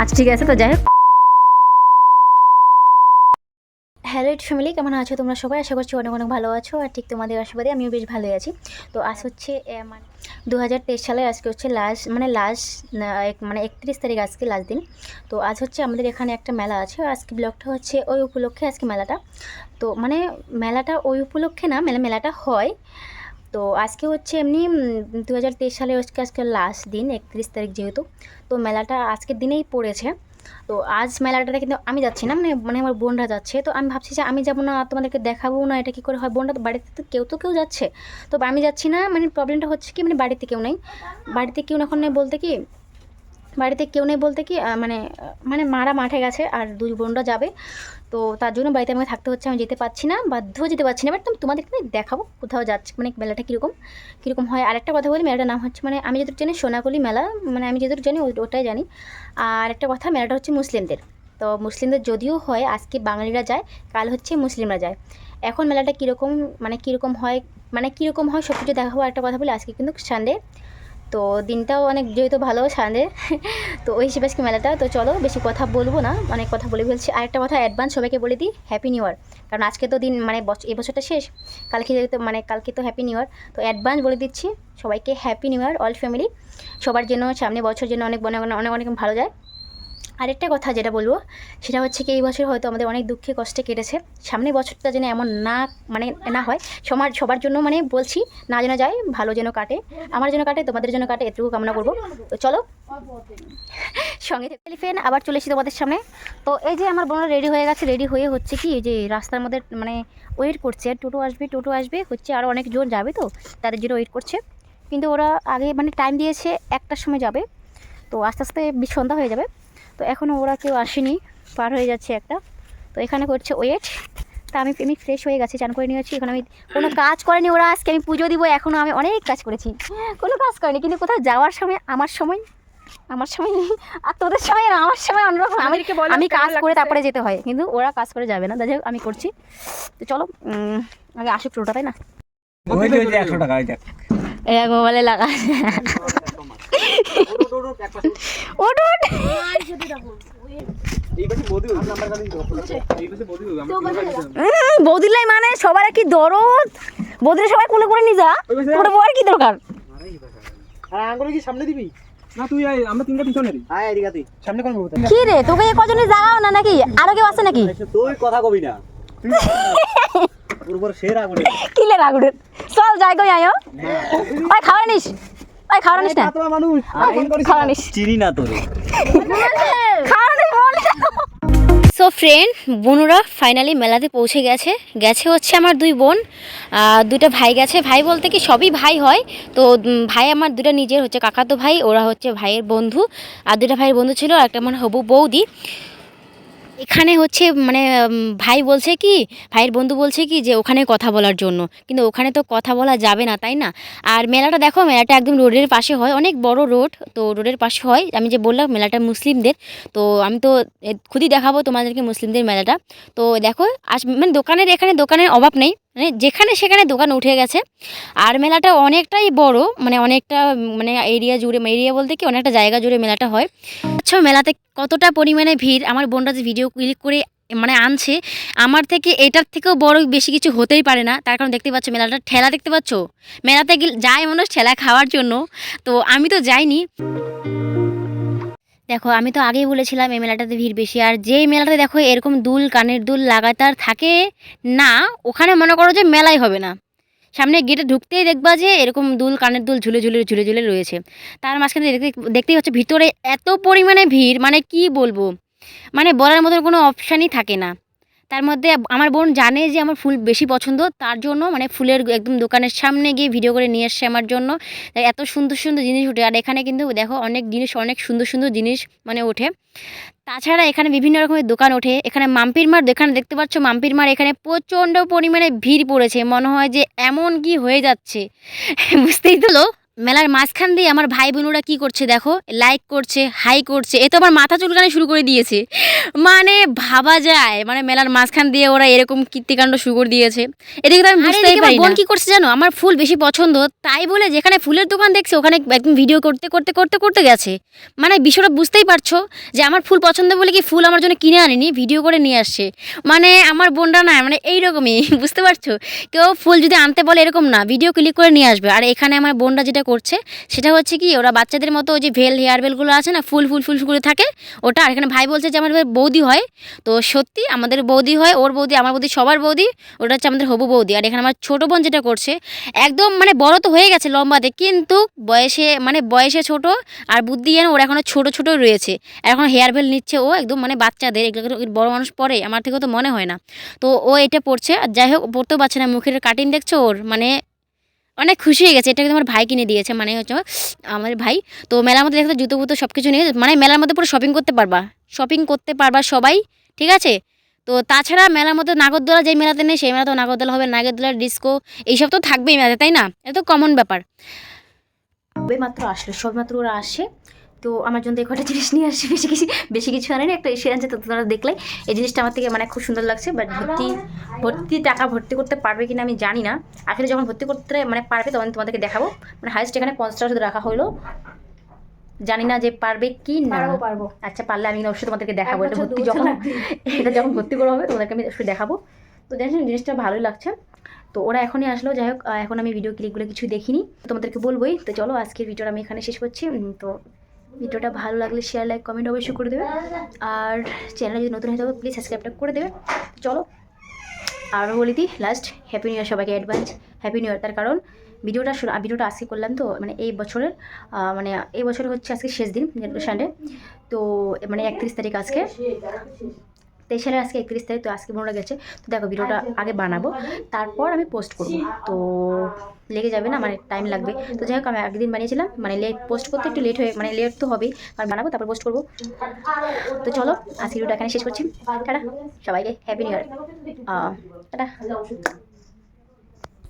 আচ্ছা ঠিক আছে, তো যাই হোক। হ্যালো ইট ফ্যামিলি কেমন আছো তোমরা সবাই? আশা করছি অনেক অনেক ভালো আছো, আর ঠিক তোমাদের আশীর্বাদে আমিও বেশ ভালোই আছি। তো আজ হচ্ছে মানে দু হাজার তেইশ সালের আজকে হচ্ছে লাস্ট মানে লাস্ট মানে একত্রিশ তারিখ আজকে লাস্ট দিন। তো আজ হচ্ছে আমাদের এখানে একটা মেলা আছে আজকে ব্লগটা হচ্ছে ওই উপলক্ষে আজকে মেলাটা। তো মানে মেলাটা ওই উপলক্ষে না মেলা মেলাটা হয়। তো আজকে হচ্ছে এমনি দু হাজার তেইশ সালে আজকে আজকে লাস্ট দিন, একত্রিশ তারিখ যেহেতু, তো মেলাটা আজকের দিনেই পড়েছে। তো আজ মেলাটাতে কিন্তু আমি যাচ্ছি না মানে মানে আমার বোনরা যাচ্ছে, তো আমি ভাবছি যে আমি যাব না, তোমাদেরকে দেখাবো না, এটা কী করে হয়? বোনরা তো বাড়িতে তো কেউ তো কেউ যাচ্ছে। তো আমি যাচ্ছি না মানে প্রবলেমটা হচ্ছে কি মানে বাড়িতে কেউ নেই। বাড়িতে কেউ এখন নেই বলতে কি বাড়িতে কেউ নেই বলতে কি মানে মানে মারা মাঠে গেছে আর দুই বোনরা যাবে। তো তার জন্য বাড়িতে আমাকে থাকতে হচ্ছে, আমি যেতে পারছি না, বাধ্য যেতে পারছি না। বাট তোমাদেরকে দেখাবো কোথাও যাচ্ছে মানে মেলাটা কীরকম কীরকম হয়। আরেকটা কথা বলি, মেলাটার নাম হচ্ছে মানে আমি যতটুকু জানি সোনাকলি মেলা মানে আমি যতটুকু জানি ওটাই জানি। আর একটা কথা, মেলাটা হচ্ছে মুসলিমদের। তো মুসলিমদের যদিও হয়, আজকে বাঙালিরা যায়, কাল হচ্ছে মুসলিমরা যায়। এখন মেলাটা কীরকম মানে কীরকম হয় মানে কীরকম হয় সব কিছু দেখাবো একটা কথা বলি, আজকে কিন্তু সানডে তো দিনটাও অনেক যেহেতু ভালো সানে তো ওই হিসেবে আজকে মেলাটা, তো চলো বেশি কথা বলব না, অনেক কথা বলে ফেলছি। আরেকটা কথা অ্যাডভান্স সবাইকে বলে দিই হ্যাপি নিউ ইয়ার কারণ আজকে তো দিন মানে এই বছরটা শেষ, কালকে যেহেতু মানে কালকে তো হ্যাপি নিউ ইয়ার তো অ্যাডভান্স বলে দিচ্ছি, সবাইকে happy new year all family সবার জন্য সামনে বছর জন্য অনেক অনেক অনেক অনেক ভালো যায়। আরেকটা কথা যেটা বলব, সেটা হচ্ছে কি এই বছর হয়তো আমাদের অনেক দুঃখে কষ্টে কেটেছে। সামনে বছরটা যেন এমন না মানে না হয় সমাজ সবার জন্য মানে বলছি, না যেন যায়, ভালো যেন কাটে, আমার জন্য কাটে, তোমাদের জন্য কাটে, এটুকু কামনা করব। তো চলো। সঙ্গে ফ্রেন্ড আবার চলে এসেছি তোমাদের সামনে। তো এই যে আমার বোনরা রেডি হয়ে গেছে, রেডি হয়ে হচ্ছে কি যে রাস্তার মধ্যে মানে ওয়েট করছে, টোটো আসবে টোটো আসবে, হচ্ছে আরও অনেকজন যাবে তো, তাদের জন্য ওয়েট করছে। কিন্তু ওরা আগে মানে টাইম দিয়েছে একটার সময় যাবে, তো আস্তে আস্তে সন্ধ্যা হয়ে যাবে। তো এখনও ওরা কেউ আসেনি পার হয়ে যাচ্ছে একটা তো এখানে করছে ওয়েট তা আমি আমি ফ্রেশ হয়ে গেছি চান করে নিয়েছি এখন আমি কোনো কাজ করেনি ওরা আজকে আমি পুজো দিব এখনও আমি অনেক কাজ করেছি কোনো কাজ করেনি কিন্তু কোথাও যাওয়ার সময় আমার সময় আমার সময় নেই আর তোদের সময় না আমার সময় অন্যরকম আমি আমাদেরকে বলো আমি কাজ করে তারপরে যেতে হয় কিন্তু ওরা কাজ করে যাবে না যাই হোক আমি করছি তো চলো উম, আগে আসুক টোটা তাই না ওই যে ওই যে একশো টাকা ওই দেখ এই মোবাইলে লাগা ওট বৌদিলাই মানে সবার কি দরদ? বৌদিলে সবাই কোলে করে নিয়ে যা। বউয়ের কি দরকার? আর আঙ্গুলে কি সামনে দিবি? না তুই আয়, আমরা তিনটা পিছনে দিই আয় এদিকে তুই। সামনে কোন বলতে কি রে তোকে এ কজনে জাগাও না নাকি? আরও কেউ আছে নাকি? তুই কথা কবি না। তোর কিলে রাগুড়ে চল যাই গই আয়ো ওই খাওয়া নিস। ওই খাওয়া নিস না? খাওয়া নিস চিনি না তোরে। খাওয়া নিস সো ফ্রেন্ড বোনরা ফাইনালি মেলাতে পৌঁছে গেছে। গেছে হচ্ছে আমার দুই বোন দুটো ভাই গেছে। ভাই বলতে কি সবই ভাই হয়। তো ভাই আমার দুটো নিজের হচ্ছে কাকাতো ভাই ওরা হচ্ছে ভাইয়ের বন্ধু। আর দুটো ভাইয়ের বন্ধু ছিল আর একটা মানে হবু বৌদি। এখানে হচ্ছে মানে ভাই বলছে কি ভাইয়ের বন্ধু বলছে কি যে ওখানে কথা বলার জন্য। কিন্তু ওখানে তো কথা বলা যাবে না তাই না? আর মেলাটা দেখো মেলাটা একদম রোডের পাশে হয় অনেক বড় রোড তো রোডের পাশে হয়। আমি যে বললাম মেলাটা মুসলিমদের তো আমি তো এ, খুদই দেখাবো তোমাদেরকে মুসলিমদের মেলাটা। তো দেখো আজ মানে দোকানের এখানে দোকানের অভাব নেই মানে যেখানে সেখানে দোকান উঠে গেছে। আর মেলাটা অনেকটাই বড় মানে অনেকটা মানে এরিয়া জুড়ে এরিয়া বলতে কি অনেকটা জায়গা জুড়ে মেলাটা হয়। আচ্ছা মেলাতে কতটা পরিমাণে ভিড়? আমার বোনরা যে ভিডিও ক্লিক করে মানে আনছে, আমার থেকে এটার থেকেও বড় বেশি কিছু হতেই পারে না। তার কারণ দেখতে পাচ্ছ মেলাটা ঠেলা দেখতে পাচ্ছ? মেলাতে যায় মানুষ ঠেলা খাওয়ার জন্য। তো আমি তো যাইনি। দেখো, আমি তো আগেই বলেছিলাম এই মেলাটাতে ভিড় বেশি। আর যেই মেলাটাতে দেখো এরকম দুল, কানের দুল লাগাতার থাকে না, ওখানে মনে করো যে মেলাই হবে না। সামনে গেটে ঢুকতেই দেখবা যে এরকম দুল, কানের দুল ঝুলে ঝুলে ঝুলে ঝুলে রয়েছে। তার মাঝখানে দেখতে, দেখতেই হচ্ছে ভিতরে এত পরিমাণে ভিড় মানে কি বলব? মানে বলার মতন কোনো অপশানই থাকে না। তার মধ্যে আমার বোন জানে যে আমার ফুল বেশি পছন্দ, তার জন্য মানে ফুলের একদম দোকানের সামনে গিয়ে ভিডিও করে নিয়ে এসছে আমার জন্য। এত সুন্দর সুন্দর জিনিস ওঠে আর এখানে কিন্তু দেখো অনেক জিনিস, অনেক সুন্দর সুন্দর জিনিস মানে ওঠে। তাছাড়া এখানে বিভিন্ন রকমের দোকান ওঠে, এখানে মাম্পির মার এখানে দেখতে পাচ্ছ? মাম্পির মার এখানে প্রচণ্ড পরিমাণে ভিড় পড়েছে, মনে হয় যে এমন কি হয়ে যাচ্ছে। বুঝতেই তো মেলার মাঝখান দিয়ে আমার ভাই বোনেরা কি করছে দেখো? লাইক করছে হাই করছে। এ তো আমার মাথা চুলকানি শুরু করে দিয়েছে। মানে ভাবা যায়। মানে মেলার মাঝখান দিয়ে ওরা এরকম কীর্তিকাণ্ড শুরু করে দিয়েছে। এদিকে তো আমি বুঝতেই পারি বোন কি করছে জানো? আমার ফুল বেশি পছন্দ। তাই বলে যেখানে ফুলের দোকান দেখছে ওখানে একদম ভিডিও করতে করতে করতে করতে গেছে। মানে বিষয়টা বুঝতেই পারছ যে আমার ফুল পছন্দ বলে কি ফুল আমার জন্য কিনে আনিনি ভিডিও করে নিয়ে আসছে। মানে আমার বোনটা না মানে এই এইরকমই বুঝতে পারছ? কেউ ফুল যদি আনতে বলে এরকম না ভিডিও ক্লিক করে নিয়ে আসবে। আর এখানে আমার বোনরা যেটা করছে। সেটা হচ্ছে কি, ওরা বাচ্চাদের মতো ওই যে ভেল হেয়ার বেলগুলো আছে না, ফুল ফুল ফুল করে থাকে। ওটা আর এখানে ভাই বলছে যে আমার বৌদি হয়। তো সত্যি আমাদের বৌদি হয়, ওর বৌদি, আমার বৌদি সবার বৌদি, ওটা হচ্ছে আমাদের হবু বৌদি। আর এখানে আমার ছোটো বোন যেটা করছে, একদম মানে বড় তো হয়ে গেছে লম্বাতে, কিন্তু বয়সে মানে বয়সে ছোট আর বুদ্ধি যেন ওরা এখনও ছোটো ছোটো রয়েছে। এখন হেয়ার বেল নিচ্ছে ও একদম মানে বাচ্চাদের বড় মানুষ পরে, আমার থেকেও তো মনে হয় না। তো ও এটা পড়ছে, আর যাই হোক পড়তেও পারছে না, মুখের কাটিং দেখছ ওর? মানে অনেক খুশি হয়ে গেছে। এটা কিন্তু আমার ভাই কিনে দিয়েছে মানে হচ্ছে আমার ভাই। তো মেলার মধ্যে দেখতে জুতো বুতো সব কিছু নিয়ে মানে মেলার মধ্যে পুরো শপিং করতে পারবা। শপিং করতে পারবা সবাই, ঠিক আছে? তো তাছাড়া মেলার মধ্যে নাগরদোলা যে মেলাতে নেই, সেই মেলাতেও নাগরদোলা হবে নাগরদোলা ডিস্কো এইসব তো থাকবেই মেলাতে, তাই না? এটা তো কমন ব্যাপার। মাত্র আসলে, সবে মাত্র ওরা আসে। তো আমার জন্য এই কটা জিনিস নিয়ে আসে বেশি কিছু বেশি কিছু আনেনি একটা এসে আনছে তো তোমরা দেখলে। এই জিনিসটা আমার থেকে মানে খুব সুন্দর লাগছে বাট ভর্তি ভর্তি টাকা ভর্তি করতে পারবে কিনা আমি জানি না। আসলে যখন ভর্তি করতে মানে পারবে তখন তোমাদেরকে দেখাবো। মানে হাইস্ট এখানে পঞ্চাশ টাকা শুধু রাখা হলো জানি না যে পারবে কি না। পারব আচ্ছা পারলে আমি অবশ্যই তোমাদেরকে দেখাবো। এটা ভর্তি যখন এটা যখন ভর্তি করা হবে তোমাদেরকে আমি অবশ্যই দেখাবো। তো দেখেন জিনিসটা ভালোই লাগছে। তো ওরা এখনই আসলো যাই হোক এখন আমি ভিডিও ক্লিপগুলো কিছু দেখিনি। তোমাদেরকে বলবোই। তো চলো আজকের ভিডিওটা আমি এখানে শেষ করছি। তো ভিডিওটা ভালো লাগলে শেয়ার লাইক কমেন্ট অবশ্যই করে দেবে। আর চ্যানেল যদি নতুন হয়ে থাকো প্লিজ সাবস্ক্রাইবটা করে দেবে। চলো আরও বলি দিই লাস্ট হ্যাপি নিউ ইয়ার সবাইকে অ্যাডভান্স হ্যাপি নিউ ইয়ার তার কারণ, ভিডিওটা শুরু ভিডিওটা আজকে করলাম তো মানে এই বছরের মানে এই বছর হচ্ছে আজকে শেষ দিন সানডে তো মানে একত্রিশ তারিখ আজকে। তেইশ সালের আজকে একত্রিশ তারিখ তো আজকে মনে গেছে। তো দেখো ভিডিওটা আগে বানাবো। তারপর আমি পোস্ট করব। তো লেগে যাবে না? মানে টাইম লাগবে। তো যাই হোক আমি একদিন দিন বানিয়েছিলাম। মানে লেট পোস্ট করতে একটু লেট হয়ে মানে লেট তো হবেই। কারণ বানাবো তারপর পোস্ট করব। তো চলো আজকে ভিডিওটা এখানে শেষ করছি। টাটা। সবাইকে হ্যাপি নিউ ইয়ার টাটা।